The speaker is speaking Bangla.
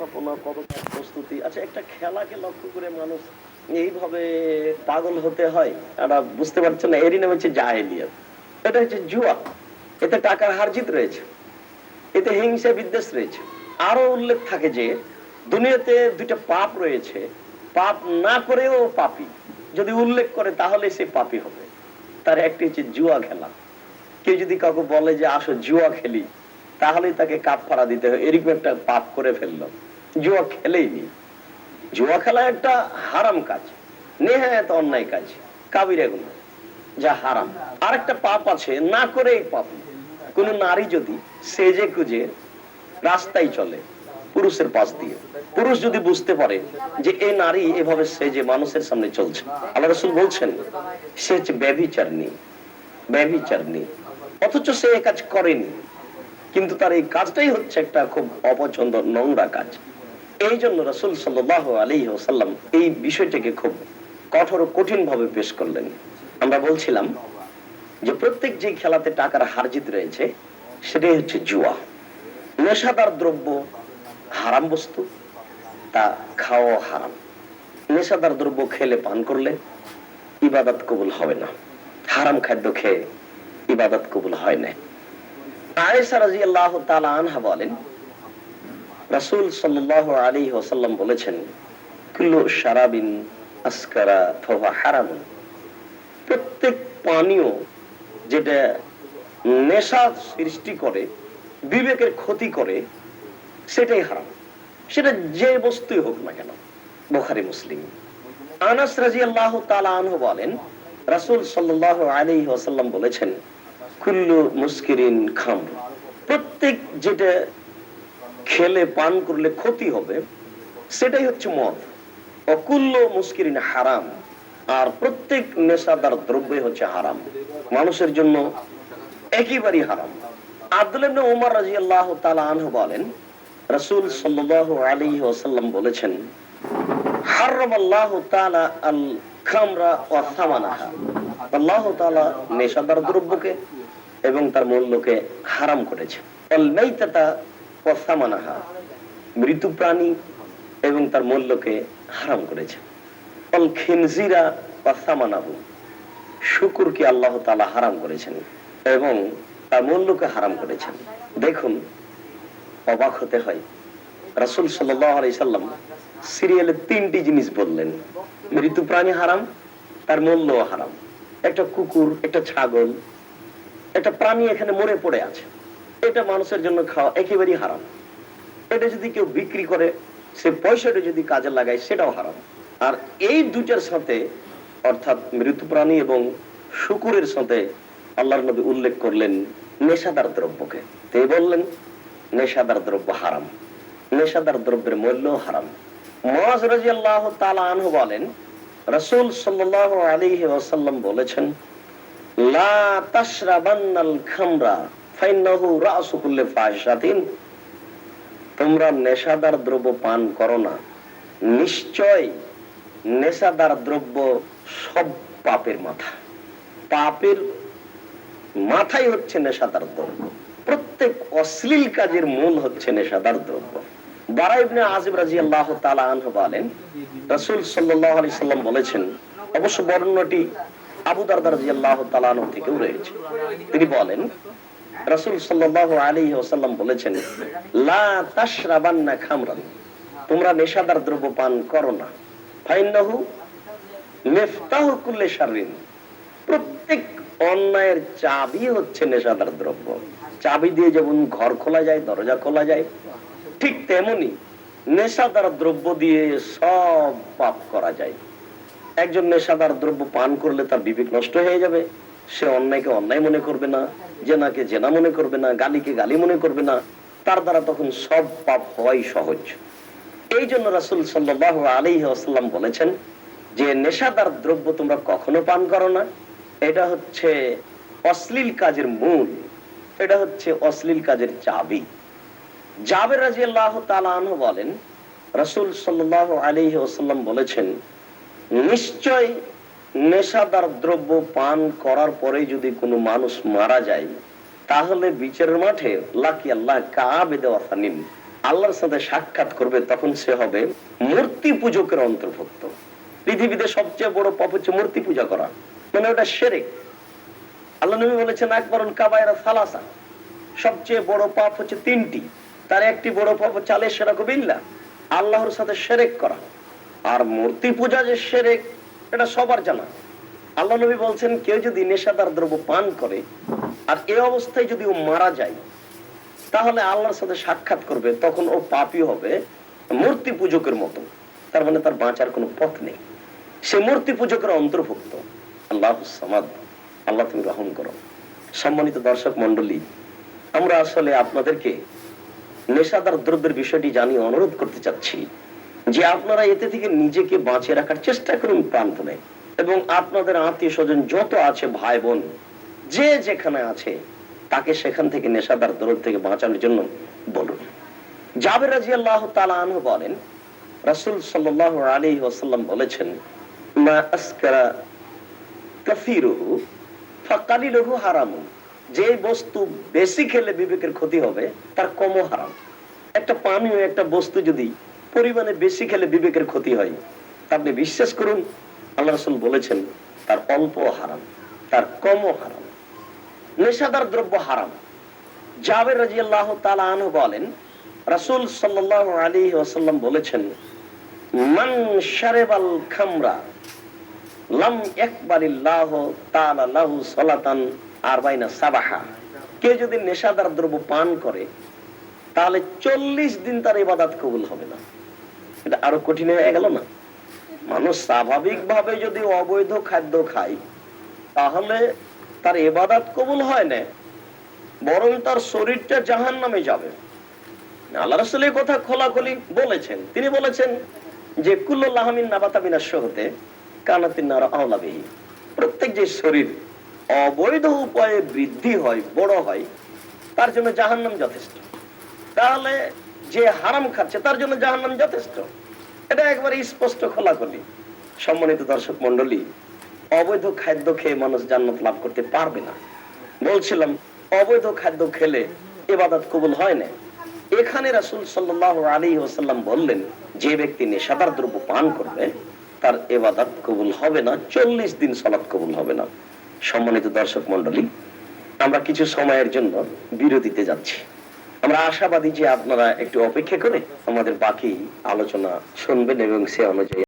ব্যবস্থাপনা কত প্রস্তুতি। আচ্ছা একটা খেলাকে লক্ষ্য করে মানুষ এইভাবে পাগল হতে হয় আমরা বুঝতে পারছেন না, এরই নাম হচ্ছে জাহেলিয়াত। এটা হচ্ছে জুয়া। এতে টাকার হারজিত রয়েছে। এতে হিংসা বিদ্বেষ রয়েছে। আরও উল্লেখ থাকে যে, দুনিয়াতে দুইটা পাপ রয়েছে। পাপ না করেও পাপি। যদি উল্লেখ করে, তাহলে সে পাপি হবে। তার একটি হচ্ছে জুয়া খেলা। কেউ যদি কাউকে বলে যে, আসো, জুয়া খেলি, তাহলেই তাকে কাপ ফাড়া দিতে হয়। এরকম একটা পাপ করে ফেলল। জুয়া খেলেই নি জুয়া খেলা একটা হারাম কাজ, নেহায়ত অন্যায় কাজ, কাবিরা গুলো যা হারাম। আরেকটা পাপ আছে, না করেই পাপ কোন নারী যদি সেজে কুজে রাস্তায় চলে, পুরুষের পাশ দিয়ে, পুরুষ যদি বুঝতে পারে যে এই নারী এভাবে সেজে মানুষের সামনে চলছে। আল্লাহ রসুল বলছেন, সে হচ্ছে ব্যভিচারণী ব্যভিচারণী। অথচ সে এই কাজ করেনি। কিন্তু তার এই কাজটাই হচ্ছে একটা খুব অপছন্দ নোংরা কাজ। এই জন্য রসুল সাল্লাহ আলী ওসাল্লাম এই বিষয়টাকে খুব কঠোর কঠিন ভাবে পেশ করলেন। আমরা বলছিলাম যে প্রত্যেক যে খেলাতে টাকার হারজিত রয়েছে, সেটাই হচ্ছে জুয়া। নেশাদার দ্রব্য হারাম বস্তু, তা খাওয়া হারাম। নেশাদার দ্রব্য খেলে পান করলে ইবাদত কবুল হবে না। হারাম খাদ্য খেয়ে ইবাদত কবুল হয় না। আয়েশা রাদিয়াল্লাহু তাআলা আনহা বলেন রাসূল সাল্লাল্লাহু আলাইহি ওয়াসাল্লাম বলেছেন, কুল্লু শারাবিন আসকারা ফাহুয়া হারামুন। প্রত্যেক পানীয় যেটা নেশা সৃষ্টি করে, বিবেকের ক্ষতি করে, সেটাই হারাম। সেটা যে বস্তুই হোক না কেন, বোখারি, মুসলিম। আনাস রাদিয়াল্লাহু তাআলা আনহু বলেন, রাসূল সাল্লাল্লাহু আলাইহি ওয়াসাল্লাম বলেছেন, কুল্লু মুস্কিরিন খাম প্রত্যেক যেটা খেলে, পান করলে ক্ষতি হবে, সেটাই হচ্ছে মদ। অকুল্ল মুস্কিরিন হারাম, আর প্রত্যেক নেশাদার দ্রব্য হচ্ছে হারাম। মানুষের জন্য একেবারেই হারাম। তাআলা আনহু বলেন, রাসূল সাল্লাল্লাহু আলাইহি ওয়াসাল্লাম বলেছেন হারাম আল্লাহ তাআলা আল খামরা ওয়া সামানাহা। আল্লাহ তাআলা নেশাদার দ্রব্যকে এবং তার মূল্যকে হারাম করেছে। আল ওয়া সামানাহা মৃত প্রাণী এবং তার মূল্যকে হারাম করেছে। অল খিনজিরা ওয়া শুকুরকে আল্লাহ তাআলা হারাম করেছেন এবং তার মূল্যকে হারাম করেছেন? দেখুন, অবাক হতে হয়। রাসূল আলাইহি সাল্লাম সিরিয়ালে তিনটি জিনিস বললেন। মৃত প্রাণী হারাম, তার মূল্য হারাম। একটা কুকুর, একটা ছাগল, একটা প্রাণী এখানে মরে পড়ে আছে। এটা মানুষের জন্য খাওয়া একেবারেই হারাম। এটা যদি কেউ বিক্রি করে, সে পয়সাটা যদি কাজে লাগায়, সেটাও হারাম। আর এই দুটার সাথে, অর্থাৎ মৃত প্রাণী এবং শুকুরের সাথে আল্লাহর নবী উল্লেখ করলেন নেশাদার দ্রব্যকে। তিনি বললেন, নেশাদার দ্রব্য হারাম। নেশাদার দ্রব্যের মূল্য হারাম। মুআজ রাদিয়াল্লাহু তাআলা আনহু বলেন, রাসূল সাল্লাল্লাহু আলাইহি ওয়াসাল্লাম বলেছেন, লা তাশরাবান্নাল খামরা তোমরা নেশাদার দ্রব্য পান করো না। নিশ্চয় নেশাদার দ্রব্য সব পাপের মাথা। পাপের মাথাই হচ্ছে নেশাদার দ্রব্য। প্রত্যেক অশ্লীল কাজের মূল হচ্ছে নেশাদার দ্রব্য। তিনি বলেন রাসূল সাল্লাল্লাহু আলাইহি ওয়াসাল্লাম বলেছেন খামরান, তোমরা নেশাদার দ্রব্য পান করো না। প্রত্যেক অন্যায়ের চাবি হচ্ছে নেশাদার দ্রব্য। চাবি দিয়ে যেমন ঘর খোলা যায়, দরজা খোলা যায়, ঠিক তেমনি নেশাদার দ্রব্য দিয়ে সব পাপ করা যায়। একজন নেশাদার দ্রব্য পান করলে তার বিবেক নষ্ট হয়ে যাবে। সে অন্যায়কে অন্যায় মনে করবে না, জেনাকে জেনা মনে করবে না, গালিকে গালি মনে করবে না, তার দ্বারা তখন সব পাপ হওয়াই সহজ। এই জন্য রাসুল সাল্লাহ আলাইহি আসাল্লাম বলেছেন যে, নেশাদার দ্রব্য তোমরা কখনো পান করো না। এটা হচ্ছে অশ্লীল কাজের মূল। এটা হচ্ছে অশ্লীল কাজের চাবি। জাবের রাজি আল্লাহ তালু বলেন, রাসুল সাল্লাহ আলাইহি ওসাল্লাম বলেছেন, নিশ্চয় নেশাদার দ্রব্য পান করার পরে যদি কোনো মানুষ মারা যায়, তাহলে বিচারের মাঠে লাকি আল্লাহ কাবে দেওয়া নিন আল্লাহর সাথে সাক্ষাৎ করবে, তখন সে হবে মূর্তি পূজকের অন্তর্ভুক্ত। পৃথিবীতে সবচেয়ে বড় পাপ হচ্ছে মূর্তি পূজা করা মানে ওটা সেরেক। আল্লাহ নবী বলেছেন, আকবরুল কাবায়রা সালাসা। সবচেয়ে বড় পাপ হচ্ছে তিনটি। তার একটি বড় পাপ হচ্ছে আলে সেরা কবিল্লা আল্লাহর সাথে সেরেক করা। আর মূর্তি পূজা যে সেরেক এটা সবার জানা। আল্লাহ নবী বলছেন, কেউ যদি নেশাদার দ্রব্য পান করে আর এ অবস্থায় যদি ও মারা যায়, তাহলে আল্লাহর সাথে সাক্ষাৎ করবে, তখন ও পাপী হবে মূর্তি পূজকের মতো। তার মানে তার বাঁচার কোনো পথ নেই। সে মূর্তি পূজকের অন্তর্ভুক্ত। আল্লাহ আল্লাহ তুমি গ্রহণ করো। সম্মানিত দর্শক মন্ডলী আমরা আসলে আপনাদেরকে নেশাদার দ্রব্যের বিষয়টি জানিয়ে অনুরোধ করতে চাচ্ছি। যে আপনারা এতে থেকে নিজেকে বাঁচিয়ে রাখার চেষ্টা করুন প্রান্তনে এবং আপনাদের আত্মীয় স্বজন যত আছে ভাই বোন যে যেখানে আছে, তাকে সেখান থেকে নেশাদার দ্রব্য থেকে বাঁচানোর জন্য বলুন। জাবের রাজি আল্লাহ বলেন, রাসুল সাল্লাহ আলী ওসাল্লাম বলেছেন যে বস্তু বেশি খেলে বিবেকের ক্ষতি হবে, তার কমও হারাম। একটা পানীয়, একটা বস্তু যদি পরিমাণে বেশি খেলে বিবেকের ক্ষতি হয়। আপনি বিশ্বাস করুন, আল্লাহ রসুল বলেছেন, তার অল্প হারাম, তার কমও হারাম। নেশাদার দ্রব্য হারাম। জাবের রাজি আল্লাহ তালাহ বলেন, রাসুল সাল্লাহ আলী ওসাল্লাম বলেছেন, মান খামরা, লাম একবারিল্লাহ সাবাহা। কেউ যদি নেশাদার দ্রব্য পান করে, তাহলে চল্লিশ দিন তার ইবাদত কবুল হবে না। এটা আরও কঠিন হয়ে গেল না? মানুষ স্বাভাবিক ভাবে যদি অবৈধ খাদ্য খায়, তাহলে তার এবাদাত কবুল হয় না, বরং তার শরীরটা জাহান নামে যাবে। আল্লাহ রসুল কথা খোলাখুলি বলেছেন। তিনি বলেছেন যে কুল্লাহমিন নাবাতা বিনাশ্য হতে কানাতিন নার আওলাবিহি প্রত্যেক যে শরীর অবৈধ উপায়ে বৃদ্ধি হয়, বড় হয়, তার জন্য জাহান্নাম যথেষ্ট। তাহলে যে হারাম খাচ্ছে, তার জন্য জাহান্নাম যথেষ্ট। এটা একবারে স্পষ্ট খোলাখুলি। সম্মানিত দর্শক মন্ডলী অবৈধ খাদ্য খেয়ে মানুষ জান্নাত লাভ করতে পারবে না। বলছিলাম, অবৈধ খাদ্য খেলে এবাদত কবুল হয় না। এখানে রাসুল সাল্লাহ আলী ওসাল্লাম বললেন, যে ব্যক্তি নেশাদার দ্রব্য পান করবে, তার এবাদত কবুল হবে না, চল্লিশ দিন সলাৎ কবুল হবে না। সম্মানিত দর্শক মন্ডলী আমরা কিছু সময়ের জন্য বিরতিতে যাচ্ছি। আমরা আশাবাদী যে আপনারা একটু অপেক্ষা করে আমাদের বাকি আলোচনা শুনবেন এবং সে অনুযায়ী